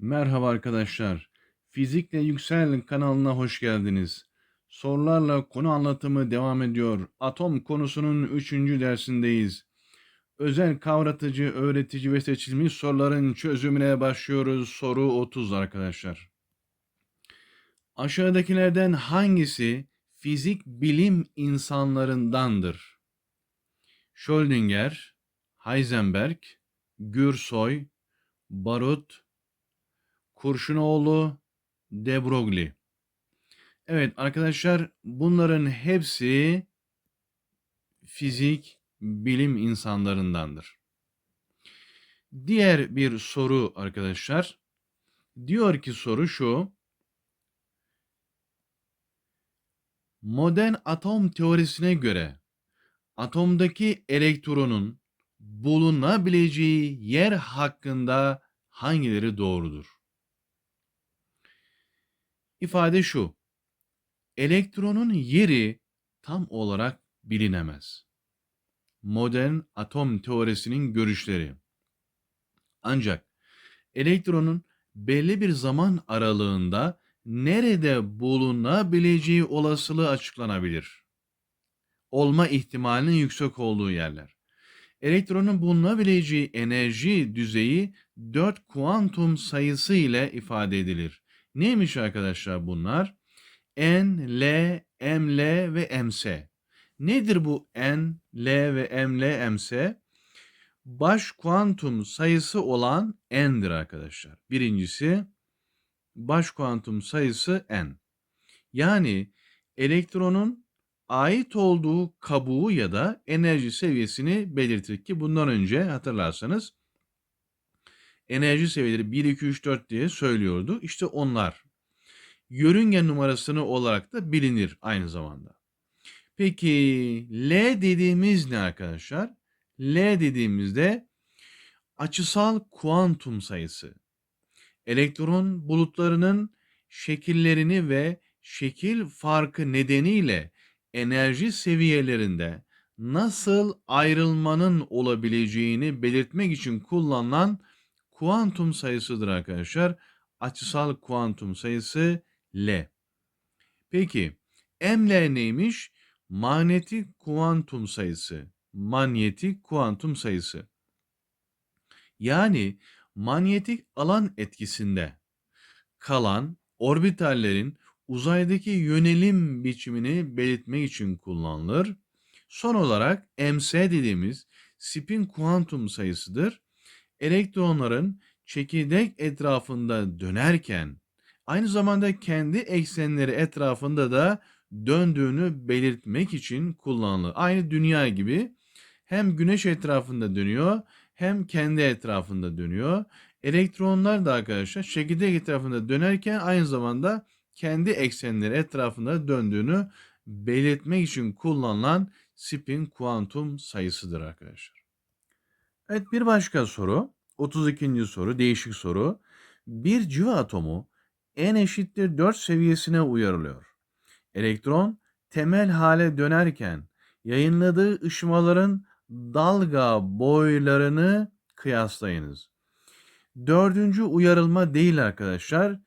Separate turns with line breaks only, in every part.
Merhaba arkadaşlar. Fizikle Yüksel kanalına hoş geldiniz. Sorularla konu anlatımı devam ediyor. Atom konusunun 3. dersindeyiz. Özel kavratıcı, öğretici ve seçilmiş soruların çözümüne başlıyoruz. Soru 30 arkadaşlar. Aşağıdakilerden hangisi fizik bilim insanlarındandır? Schrödinger, Heisenberg, Gürsoy, Barut, Kurşunoğlu, De Broglie. Evet arkadaşlar bunların hepsi fizik bilim insanlarındandır. Diğer bir soru arkadaşlar. Diyor ki soru şu. Modern atom teorisine göre atomdaki elektronun bulunabileceği yer hakkında hangileri doğrudur? İfade şu. Elektronun yeri tam olarak bilinemez. Modern atom teorisinin görüşleri. Ancak elektronun belli bir zaman aralığında nerede bulunabileceği olasılığı açıklanabilir. Olma ihtimalinin yüksek olduğu yerler. Elektronun bulunabileceği enerji düzeyi 4 kuantum sayısı ile ifade edilir. Neymiş arkadaşlar bunlar? N, L, M, L ve MS. Nedir bu N, L ve M, L, MS? Baş kuantum sayısı olan N'dir arkadaşlar. Birincisi baş kuantum sayısı N. Yani elektronun ait olduğu kabuğu ya da enerji seviyesini belirtir ki bundan önce hatırlarsanız enerji seviyeleri 1, 2, 3, 4 diye söylüyordu. İşte onlar. Yörünge numarasını olarak da bilinir aynı zamanda. Peki L dediğimiz ne arkadaşlar? L dediğimizde açısal kuantum sayısı. Elektron bulutlarının şekillerini ve şekil farkı nedeniyle enerji seviyelerinde nasıl ayrılmanın olabileceğini belirtmek için kullanılan kuantum sayısıdır arkadaşlar. Açısal kuantum sayısı L. Peki ML neymiş? Manyetik kuantum sayısı. Manyetik kuantum sayısı. Yani manyetik alan etkisinde kalan orbitallerin uzaydaki yönelim biçimini belirtmek için kullanılır. Son olarak ms dediğimiz spin kuantum sayısıdır. Elektronların çekirdek etrafında dönerken aynı zamanda kendi eksenleri etrafında da döndüğünü belirtmek için kullanılır. Aynı dünya gibi hem güneş etrafında dönüyor hem kendi etrafında dönüyor. Elektronlar da arkadaşlar çekirdek etrafında dönerken aynı zamanda kendi eksenleri etrafında döndüğünü belirtmek için kullanılan spin kuantum sayısıdır arkadaşlar. Evet bir başka soru. 32. soru değişik soru. Bir cıva atomu n eşittir 4 seviyesine uyarılıyor. Elektron temel hale dönerken yayınladığı ışımaların dalga boylarını kıyaslayınız. Dördüncü uyarılma değil arkadaşlar.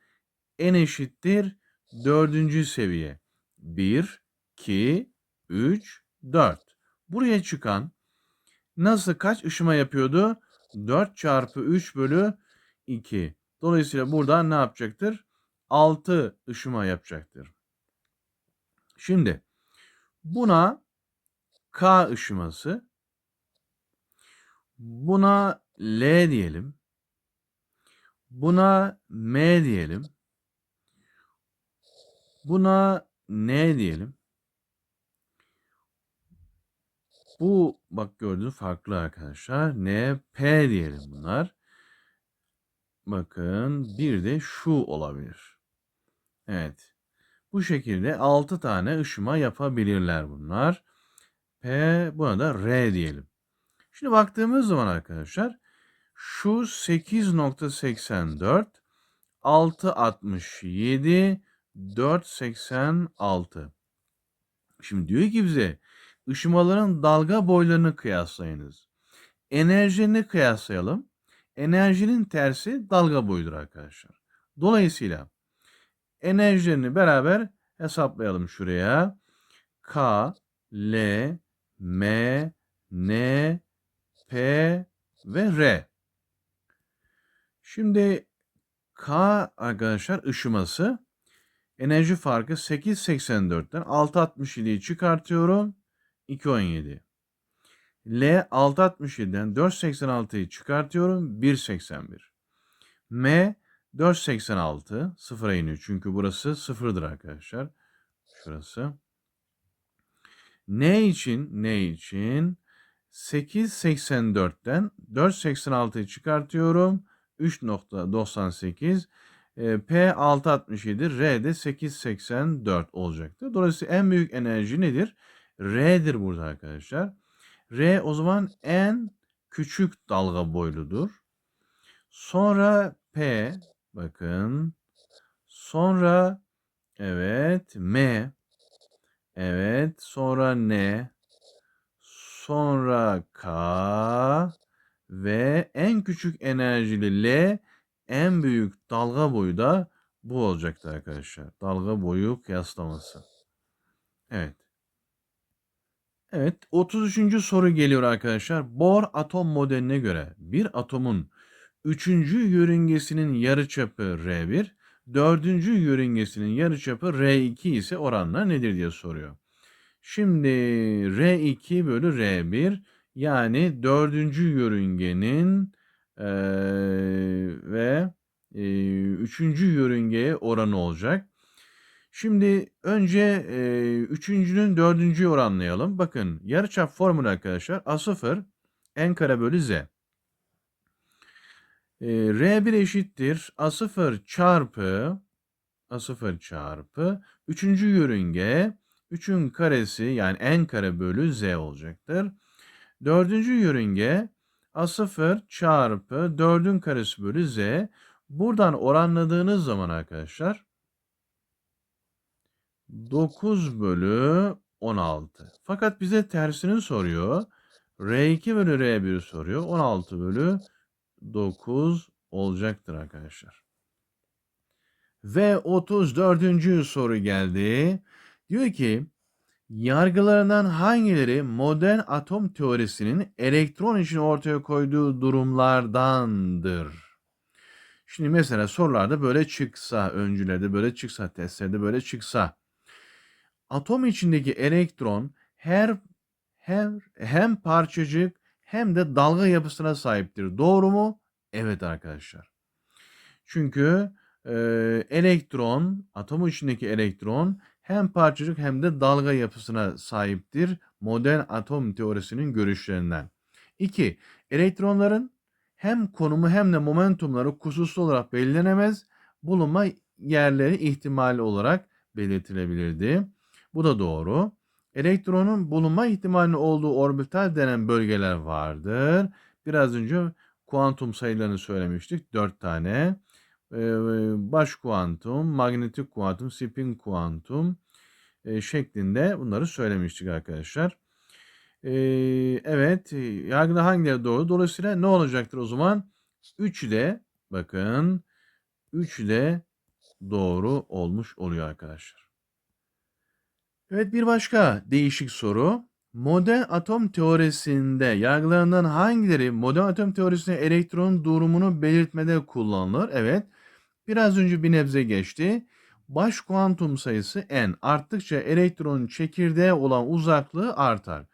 N eşittir dördüncü seviye. 1, 2, 3, 4. Buraya çıkan nasıl kaç ışıma yapıyordu? 4 çarpı 3 bölü 2. Dolayısıyla burada ne yapacaktır? 6 ışıma yapacaktır. Şimdi buna K ışıması, buna L diyelim, buna M diyelim, buna N diyelim. Bu bak gördüğünüz farklı arkadaşlar. N, P diyelim bunlar. Bakın bir de şu olabilir. Evet. Bu şekilde 6 tane ışıma yapabilirler bunlar. P buna da R diyelim. Şimdi baktığımız zaman arkadaşlar şu 8.84 6.67 4.86 Şimdi diyor ki bize ışımaların dalga boylarını kıyaslayınız. Enerjini kıyaslayalım. Enerjinin tersi dalga boyudur arkadaşlar. Dolayısıyla enerjilerini beraber hesaplayalım şuraya. K, L, M, N, P ve R. Şimdi K arkadaşlar ışıması enerji farkı 8.84'ten 6.67'yi çıkartıyorum. 2.17. L 6.67'den 4.86'yı çıkartıyorum. 1.81. M 4.86 sıfıra iniyor. Çünkü burası sıfırdır arkadaşlar. Şurası. N için ne için? 8.84'ten 4.86'yı çıkartıyorum. 3.98. E, P 6.67, R de 8.84 olacaktır. Dolayısıyla en büyük enerji nedir? R'dir burada arkadaşlar. R o zaman en küçük dalga boyludur. Sonra P bakın. Sonra evet M. Evet sonra N. Sonra K ve en küçük enerjili L en büyük dalga boyu da bu olacaktı arkadaşlar. Dalga boyu kıyaslaması. Evet. Evet 33. soru geliyor arkadaşlar. Bohr atom modeline göre bir atomun 3. yörüngesinin yarıçapı R1, 4. yörüngesinin yarıçapı R2 ise oranlar nedir diye soruyor. Şimdi R2 bölü R1 yani 4. yörüngenin e, ve e, 3. yörüngeye oranı olacak. Şimdi önce e, üçüncünün dördüncüyü oranlayalım. Bakın yarıçap formülü arkadaşlar A0 n kare bölü z. E, R1 eşittir A0 çarpı A0 çarpı üçüncü yörünge 3'ün karesi yani n kare bölü z olacaktır. Dördüncü yörünge A0 çarpı 4'ün karesi bölü z. Buradan oranladığınız zaman arkadaşlar 9 bölü 16. Fakat bize tersini soruyor. R2 bölü R1 soruyor. 16 bölü 9 olacaktır arkadaşlar. Ve 34. soru geldi. Diyor ki yargılarından hangileri modern atom teorisinin elektron için ortaya koyduğu durumlardandır? Şimdi mesela sorularda böyle çıksa, öncülerde böyle çıksa, testlerde böyle çıksa atom içindeki elektron her hem hem parçacık hem de dalga yapısına sahiptir. Doğru mu? Evet arkadaşlar. Çünkü e, elektron, atom içindeki elektron hem parçacık hem de dalga yapısına sahiptir. Modern atom teorisinin görüşlerinden. 2. Elektronların hem konumu hem de momentumları kusursuz olarak belirlenemez. Bulunma yerleri ihtimali olarak belirtilebilirdi. Bu da doğru. Elektronun bulunma ihtimalinin olduğu orbital denen bölgeler vardır. Biraz önce kuantum sayılarını söylemiştik. 4 tane. Baş kuantum, magnetik kuantum, spin kuantum şeklinde bunları söylemiştik arkadaşlar. Evet, yargıda hangileri doğru? Dolayısıyla ne olacaktır o zaman? 3 de bakın 3 de doğru olmuş oluyor arkadaşlar. Evet bir başka değişik soru. Modern atom teorisinde yargılarından hangileri modern atom teorisinde elektron durumunu belirtmede kullanılır? Evet. Biraz önce bir nebze geçti. Baş kuantum sayısı n arttıkça elektronun çekirdeğe olan uzaklığı artar.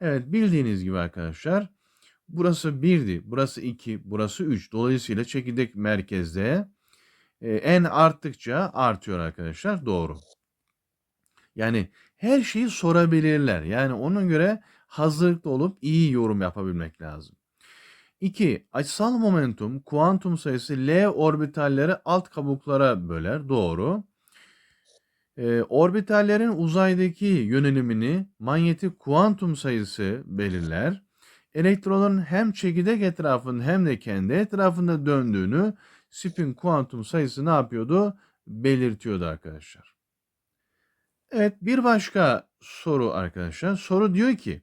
Evet bildiğiniz gibi arkadaşlar. Burası 1'di, burası 2, burası 3. Dolayısıyla çekirdek merkezde e, n arttıkça artıyor arkadaşlar. Doğru. Yani her şeyi sorabilirler. Yani onun göre hazırlıklı olup iyi yorum yapabilmek lazım. 2. Açısal momentum kuantum sayısı L orbitalleri alt kabuklara böler. Doğru. E, orbitallerin uzaydaki yönelimini manyetik kuantum sayısı belirler. Elektronların hem çekirdek etrafında hem de kendi etrafında döndüğünü spin kuantum sayısı ne yapıyordu? Belirtiyordu arkadaşlar. Evet bir başka soru arkadaşlar. Soru diyor ki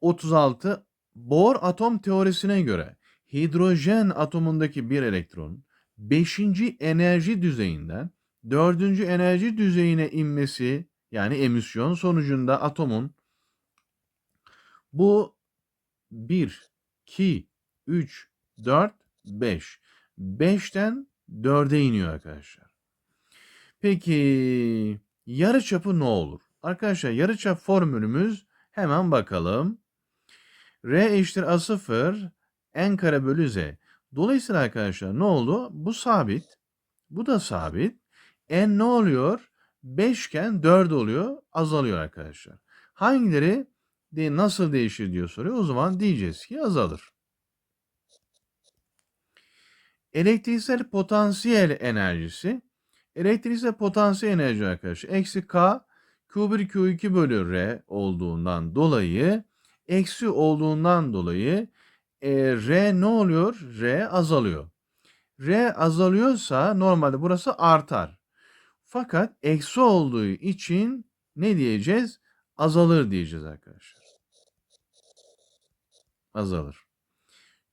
36 Bohr atom teorisine göre hidrojen atomundaki bir elektron 5. enerji düzeyinden 4. enerji düzeyine inmesi yani emisyon sonucunda atomun bu 1, 2, 3, 4, 5. 5'ten 4'e iniyor arkadaşlar. Peki yarıçapı ne olur? Arkadaşlar yarıçap formülümüz hemen bakalım. R eşittir A0 n kare bölü z. Dolayısıyla arkadaşlar ne oldu? Bu sabit. Bu da sabit. N ne oluyor? 5 iken 4 oluyor. Azalıyor arkadaşlar. Hangileri de nasıl değişir diyor soruyor. O zaman diyeceğiz ki azalır. Elektriksel potansiyel enerjisi. Elektriksel potansiyel enerji arkadaşlar. Eksi K Q1 Q2 bölü R olduğundan dolayı eksi olduğundan dolayı e, R ne oluyor? R azalıyor. R azalıyorsa normalde burası artar. Fakat eksi olduğu için ne diyeceğiz? Azalır diyeceğiz arkadaşlar. Azalır.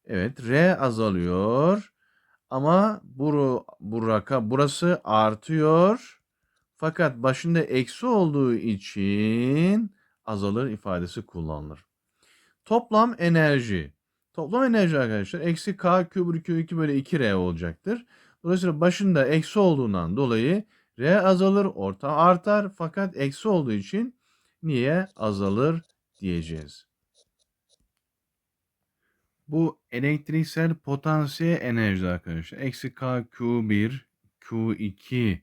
Evet R azalıyor. Ama bu, bu raka, burası artıyor. Fakat başında eksi olduğu için azalır ifadesi kullanılır. Toplam enerji. Toplam enerji arkadaşlar eksi k bölü Q2 bölü 2R olacaktır. Dolayısıyla başında eksi olduğundan dolayı R azalır, orta artar. Fakat eksi olduğu için niye azalır diyeceğiz. Bu elektriksel potansiyel enerji arkadaşlar. Eksi K Q1 Q2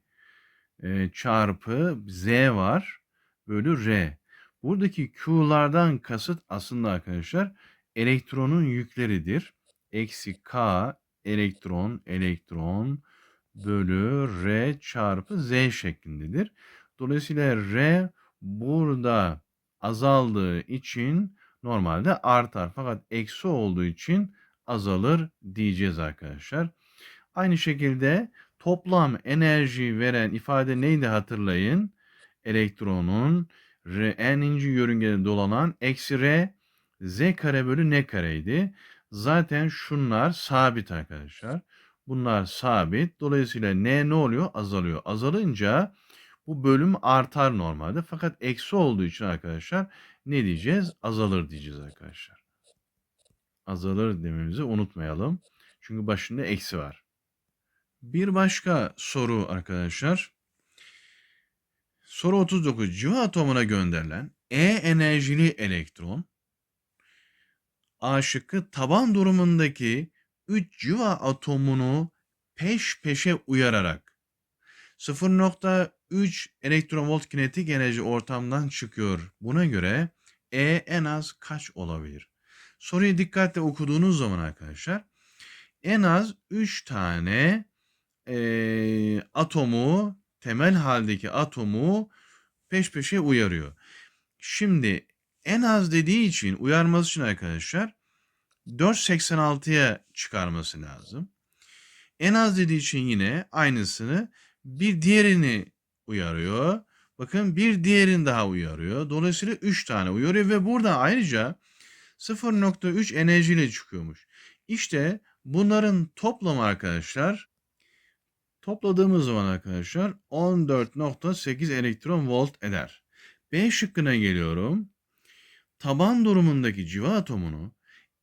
e, çarpı Z var bölü R. Buradaki Q'lardan kasıt aslında arkadaşlar elektronun yükleridir. Eksi K elektron elektron bölü R çarpı Z şeklindedir. Dolayısıyla R burada azaldığı için normalde artar. Fakat eksi olduğu için azalır diyeceğiz arkadaşlar. Aynı şekilde toplam enerji veren ifade neydi hatırlayın. Elektronun n'inci yörüngede dolanan eksi r z kare bölü n kareydi. Zaten şunlar sabit arkadaşlar. Bunlar sabit. Dolayısıyla n ne oluyor? Azalıyor. Azalınca bu bölüm artar normalde. Fakat eksi olduğu için arkadaşlar ne diyeceğiz? Azalır diyeceğiz arkadaşlar. Azalır dememizi unutmayalım. Çünkü başında eksi var. Bir başka soru arkadaşlar. Soru 39. Civa atomuna gönderilen E enerjili elektron A şıkkı taban durumundaki 3 civa atomunu peş peşe uyararak 0.3 elektron volt kinetik enerji ortamdan çıkıyor. Buna göre E en az kaç olabilir? Soruyu dikkatle okuduğunuz zaman arkadaşlar en az 3 tane e, atomu temel haldeki atomu peş peşe uyarıyor. Şimdi en az dediği için uyarması için arkadaşlar 4.86'ya çıkarması lazım. En az dediği için yine aynısını bir diğerini uyarıyor. Bakın bir diğerini daha uyarıyor. Dolayısıyla 3 tane uyarıyor ve burada ayrıca 0.3 enerjiyle çıkıyormuş. İşte bunların toplamı arkadaşlar topladığımız zaman arkadaşlar 14.8 elektron volt eder. B şıkkına geliyorum. Taban durumundaki civa atomunu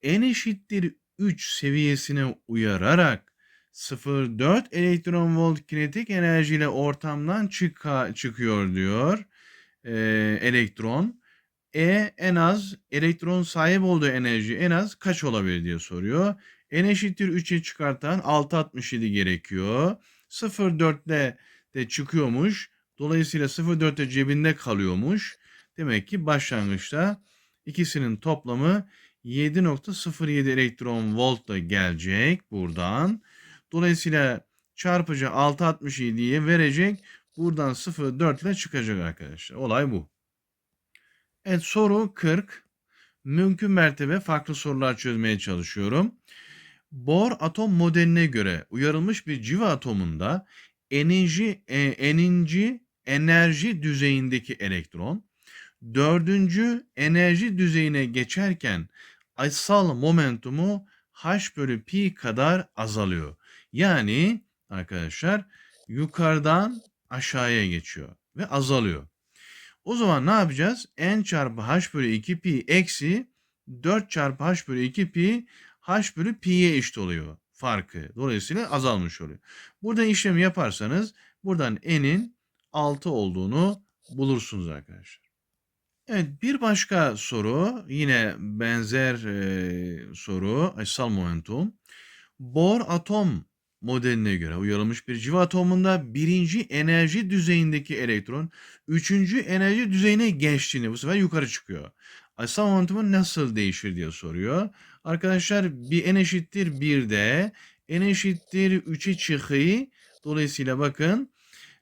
n eşittir 3 seviyesine uyararak 0.4 elektron volt kinetik enerjiyle ortamdan çıka, çıkıyor diyor ee, elektron. E en az elektron sahip olduğu enerji en az kaç olabilir diye soruyor. N eşittir 3'e çıkartan 6.67 gerekiyor. 0.4'te de çıkıyormuş. Dolayısıyla 0.4'te cebinde kalıyormuş. Demek ki başlangıçta ikisinin toplamı 7.07 elektron voltla gelecek buradan. Dolayısıyla çarpıcı 6.67'ye verecek. Buradan 0.4 ile çıkacak arkadaşlar. Olay bu. Evet soru 40. Mümkün mertebe farklı sorular çözmeye çalışıyorum. Bohr atom modeline göre uyarılmış bir civa atomunda enerji, e, eninci enerji düzeyindeki elektron dördüncü enerji düzeyine geçerken açısal momentumu h bölü pi kadar azalıyor. Yani arkadaşlar yukarıdan aşağıya geçiyor ve azalıyor. O zaman ne yapacağız? n çarpı h bölü 2 pi eksi 4 çarpı h bölü 2 pi h bölü pi'ye eşit oluyor farkı. Dolayısıyla azalmış oluyor. Buradan işlemi yaparsanız buradan n'in 6 olduğunu bulursunuz arkadaşlar. Evet bir başka soru yine benzer e, soru açısal momentum. Bohr atom modeline göre uyarılmış bir civa atomunda birinci enerji düzeyindeki elektron üçüncü enerji düzeyine geçtiğini bu sefer yukarı çıkıyor. Açısal momentumu nasıl değişir diye soruyor. Arkadaşlar bir n eşittir 1'de n eşittir 3'e çıkıyı dolayısıyla bakın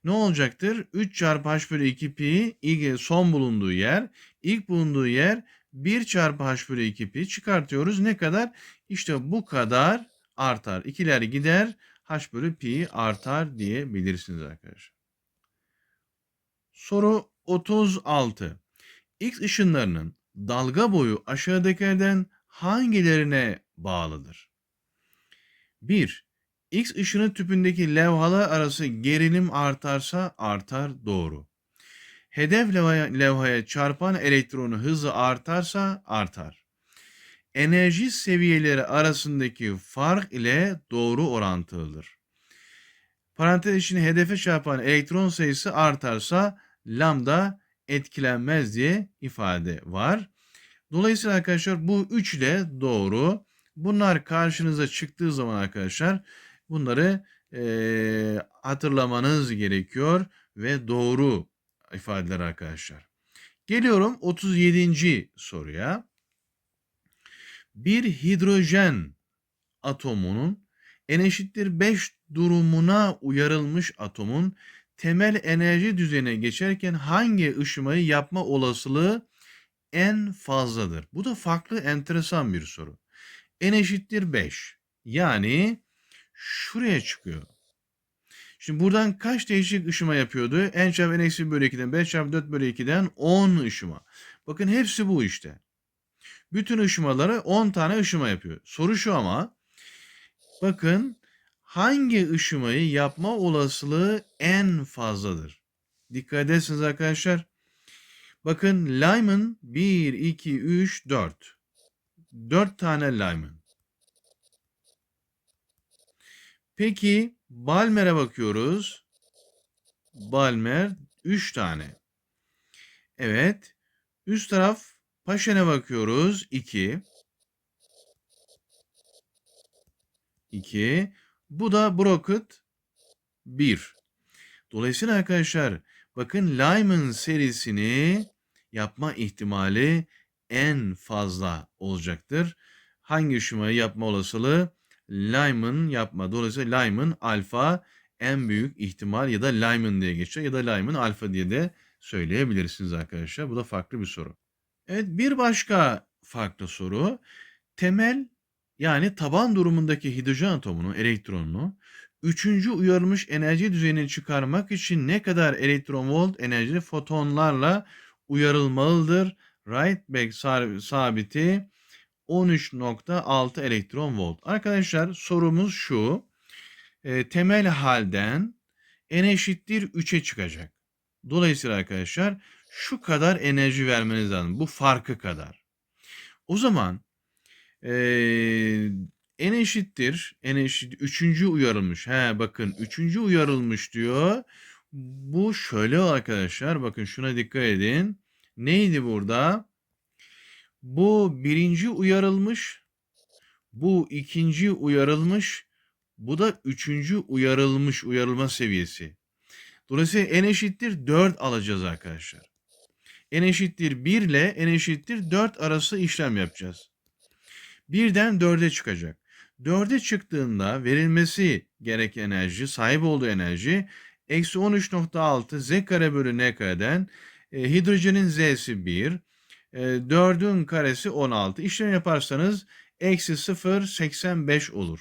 ne olacaktır? 3 çarpı h bölü 2 pi ilk son bulunduğu yer ilk bulunduğu yer 1 çarpı h bölü 2 pi çıkartıyoruz. Ne kadar? İşte bu kadar artar. İkiler gider h bölü pi artar diyebilirsiniz arkadaşlar. Soru 36. X ışınlarının dalga boyu aşağıdakilerden hangilerine bağlıdır? 1. X ışını tüpündeki levhalar arası gerilim artarsa artar doğru. Hedef levhaya, levhaya çarpan elektronu hızı artarsa artar. Enerji seviyeleri arasındaki fark ile doğru orantılıdır. Parantez içinde hedefe çarpan elektron sayısı artarsa lambda etkilenmez diye ifade var. Dolayısıyla arkadaşlar bu üç ile doğru. Bunlar karşınıza çıktığı zaman arkadaşlar bunları e, hatırlamanız gerekiyor ve doğru ifadeler arkadaşlar. Geliyorum 37. soruya. Bir hidrojen atomunun n eşittir 5 durumuna uyarılmış atomun temel enerji düzeyine geçerken hangi ışımayı yapma olasılığı en fazladır? Bu da farklı enteresan bir soru. n eşittir 5. Yani şuraya çıkıyor. Şimdi buradan kaç değişik ışıma yapıyordu? n çarpı n eksi bölü 2'den 5 çarpı 4 bölü 2'den 10 ışıma. Bakın hepsi bu işte. Bütün ışımaları 10 tane ışıma yapıyor. Soru şu ama bakın hangi ışımayı yapma olasılığı en fazladır? Dikkat edersiniz arkadaşlar. Bakın Lyman 1, 2, 3, 4. 4 tane Lyman. Peki Balmer'e bakıyoruz. Balmer 3 tane. Evet. Üst taraf Paşen'e bakıyoruz. 2. 2. Bu da Brocket 1. Dolayısıyla arkadaşlar bakın Lyman serisini yapma ihtimali en fazla olacaktır. Hangi ışımayı yapma olasılığı? Lyman yapma. Dolayısıyla Lyman alfa en büyük ihtimal ya da Lyman diye geçiyor ya da Lyman alfa diye de söyleyebilirsiniz arkadaşlar. Bu da farklı bir soru. Evet bir başka farklı soru. Temel yani taban durumundaki hidrojen atomunun elektronunu üçüncü uyarılmış enerji düzeyine çıkarmak için ne kadar elektron volt enerjili fotonlarla uyarılmalıdır? Rydberg sabiti 13.6 elektron volt. Arkadaşlar sorumuz şu. E, temel halden n eşittir 3'e çıkacak. Dolayısıyla arkadaşlar şu kadar enerji vermeniz lazım. Bu farkı kadar. O zaman e, n eşittir. n eşit üçüncü uyarılmış. He bakın üçüncü uyarılmış diyor. Bu şöyle arkadaşlar bakın şuna dikkat edin. Neydi burada? Bu birinci uyarılmış. Bu ikinci uyarılmış. Bu da üçüncü uyarılmış uyarılma seviyesi. Dolayısıyla n eşittir 4 alacağız arkadaşlar. n eşittir 1 ile n eşittir 4 arası işlem yapacağız. Birden 4'e çıkacak. 4'e çıktığında verilmesi gereken enerji, sahip olduğu enerji eksi 13.6 z kare bölü n kareden e, hidrojenin z'si 1, e, 4'ün karesi 16. İşlem yaparsanız eksi 0.85 olur.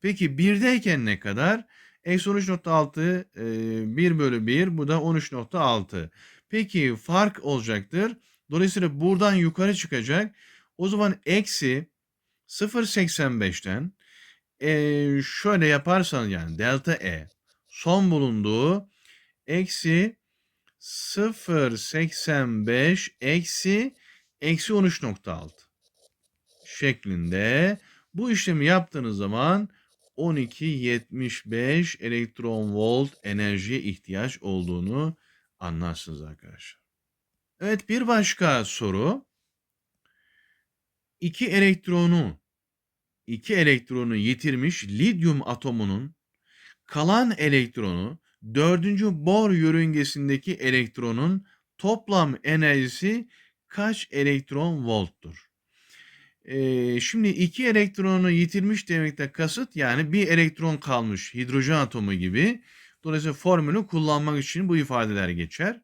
Peki 1'deyken ne kadar? Eksi 13.6 e, 1 bölü 1 bu da 13.6. Peki fark olacaktır. Dolayısıyla buradan yukarı çıkacak. O zaman eksi 0.85'ten eee, şöyle yaparsanız yani delta E son bulunduğu eksi 0.85 eksi eksi 13.6 şeklinde bu işlemi yaptığınız zaman 12.75 elektron volt enerjiye ihtiyaç olduğunu anlarsınız arkadaşlar. Evet bir başka soru. İki elektronu iki elektronu yitirmiş lityum atomunun kalan elektronu dördüncü bor yörüngesindeki elektronun toplam enerjisi kaç elektron volttur? Şimdi iki elektronu yitirmiş demekte kasıt yani bir elektron kalmış hidrojen atomu gibi. Dolayısıyla formülü kullanmak için bu ifadeler geçer.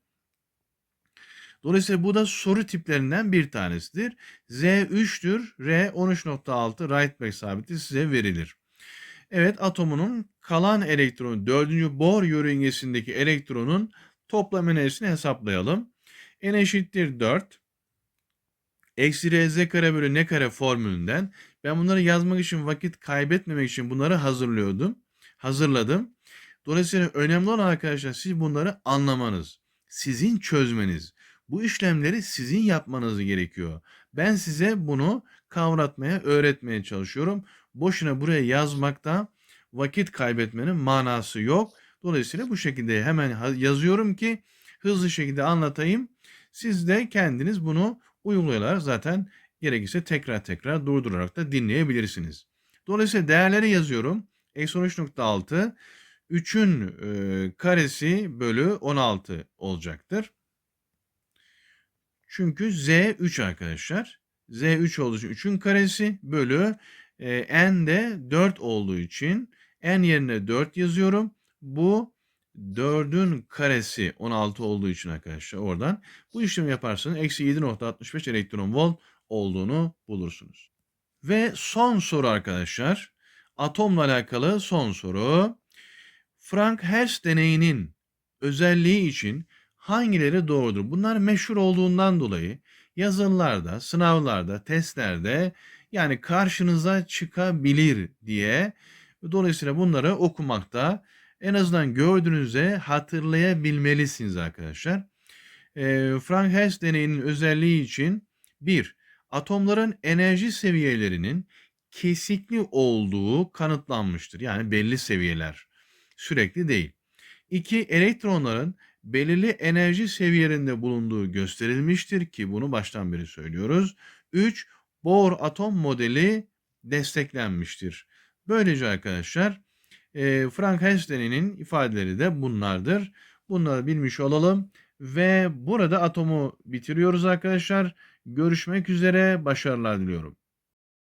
Dolayısıyla bu da soru tiplerinden bir tanesidir. Z 3'tür, R 13.6 Rydberg sabiti size verilir. Evet atomunun kalan elektronu 4. Bohr yörüngesindeki elektronun toplam enerjisini hesaplayalım. N eşittir 4. Eksi RZ kare bölü ne kare formülünden ben bunları yazmak için vakit kaybetmemek için bunları hazırlıyordum. Hazırladım. Dolayısıyla önemli olan arkadaşlar siz bunları anlamanız, sizin çözmeniz. Bu işlemleri sizin yapmanız gerekiyor. Ben size bunu kavratmaya, öğretmeye çalışıyorum. Boşuna buraya yazmakta vakit kaybetmenin manası yok. Dolayısıyla bu şekilde hemen yazıyorum ki hızlı şekilde anlatayım. Siz de kendiniz bunu uygulayalar zaten gerekirse tekrar tekrar durdurarak da dinleyebilirsiniz. Dolayısıyla değerleri yazıyorum. Eksi 13.6 3'ün e, karesi bölü 16 olacaktır. Çünkü z 3 arkadaşlar. z 3 olduğu için 3'ün karesi bölü e, n de 4 olduğu için n yerine 4 yazıyorum. Bu 4'ün karesi 16 olduğu için arkadaşlar oradan bu işlemi yaparsanız eksi 7.65 elektron volt olduğunu bulursunuz. Ve son soru arkadaşlar. Atomla alakalı son soru. Frank Hertz deneyinin özelliği için hangileri doğrudur? Bunlar meşhur olduğundan dolayı yazılılarda, sınavlarda, testlerde yani karşınıza çıkabilir diye dolayısıyla bunları okumakta en azından gördüğünüzde hatırlayabilmelisiniz arkadaşlar. E, Frank Hertz deneyinin özelliği için bir, atomların enerji seviyelerinin kesikli olduğu kanıtlanmıştır. Yani belli seviyeler sürekli değil. İki, elektronların belirli enerji seviyelerinde bulunduğu gösterilmiştir ki bunu baştan beri söylüyoruz. 3. Bohr atom modeli desteklenmiştir. Böylece arkadaşlar e, Frank Einstein'in ifadeleri de bunlardır. Bunları bilmiş olalım ve burada atomu bitiriyoruz arkadaşlar. Görüşmek üzere başarılar diliyorum.